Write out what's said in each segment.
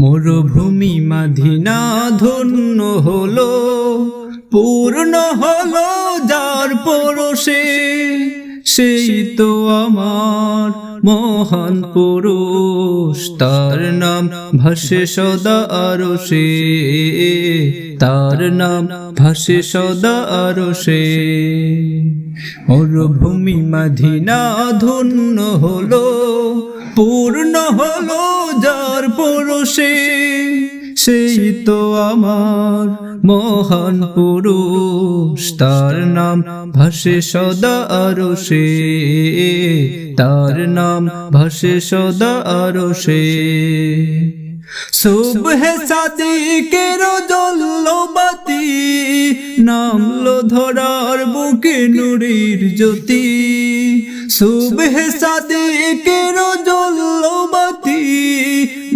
মরুভূমি মাধিনা ধন্য হলো, পূর্ণ হলো যার পরশে, সেই তো আমার মহান পুরুষ, তার নাম ভাসে সদা আরও সে। তার নাম ভাসে সদা আরও সে মরুভূমি মাধিনা ধন্য হলো, পূর্ণ হলো যার পরশে। সেই তো আমার মহান পুরুষ, তার নাম ভাসে সদা আরও সে তার নাম ভাসে সদা আরও সে সুবহ সাদিকের বাতি নামলো ধরার বুকে নুরির জ্যোতি। সুবহ সাদিকের জ্বললো বাতি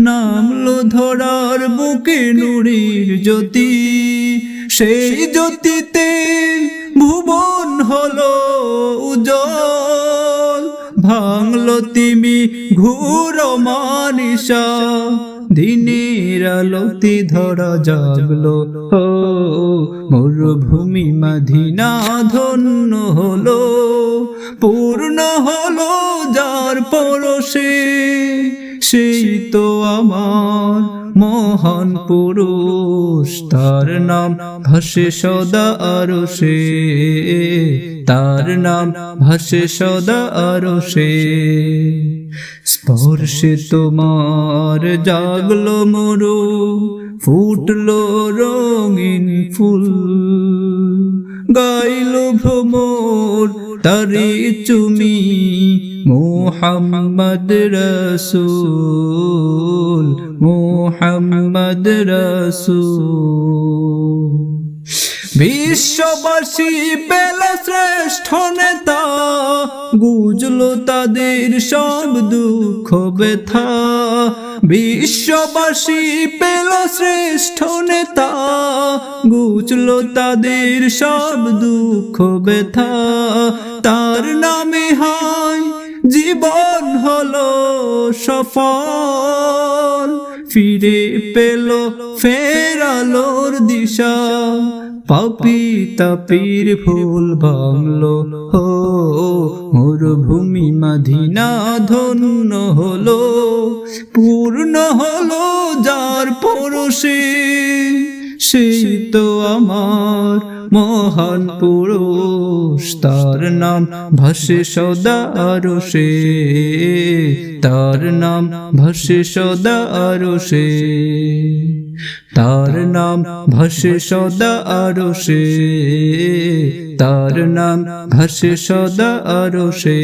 নামলো ধরার বুকে নুরির জ্যোতি। সেই জ্যোতিতে তিমি ঘুর মানিসা। দিনের আলোতে ধরা জাগলো। ও মরুভূমি মাধিনা ধন্য হলো। পূর্ণ হলো যার পরশে, সেই তো আমার মহান পুরুষ। তার নাম ভাসে সদা আরও সে। তার নাম ভাসে সদা আরও সে স্পর্শে তোমার জাগলো মরু, ফুটলো রঙিন ফুল। গাইল ভ্রমর তারে চুমি মোহাম্মদ রসুল মোহাম্মদ রসুল। বিশ্ববাসী পেল শ্রেষ্ঠ নেতা গুজলো তাদের সব দুঃখ ব্যথা। বিশ্ববাসী পেল শ্রেষ্ঠ নেতা গুজলো তাদের সব দুঃখ ব্যথা। তার নামে হয়, জীবন হলো সফল। ফিরে পেল ফেরালোর দিশা। পাপি তাপির ফুল বাংলো হো মরুভূমি মাধিনা ধন্য হলো, পূর্ণ হলো যার পরশে। সেই তো আমার মহান পুরুষ, তার নাম ভাসে সদা আরও সে, তার নাম ভাসে সদা সে, তার নাম ভাসে সদা আরও সে, তার নাম ভাসে সদা সে।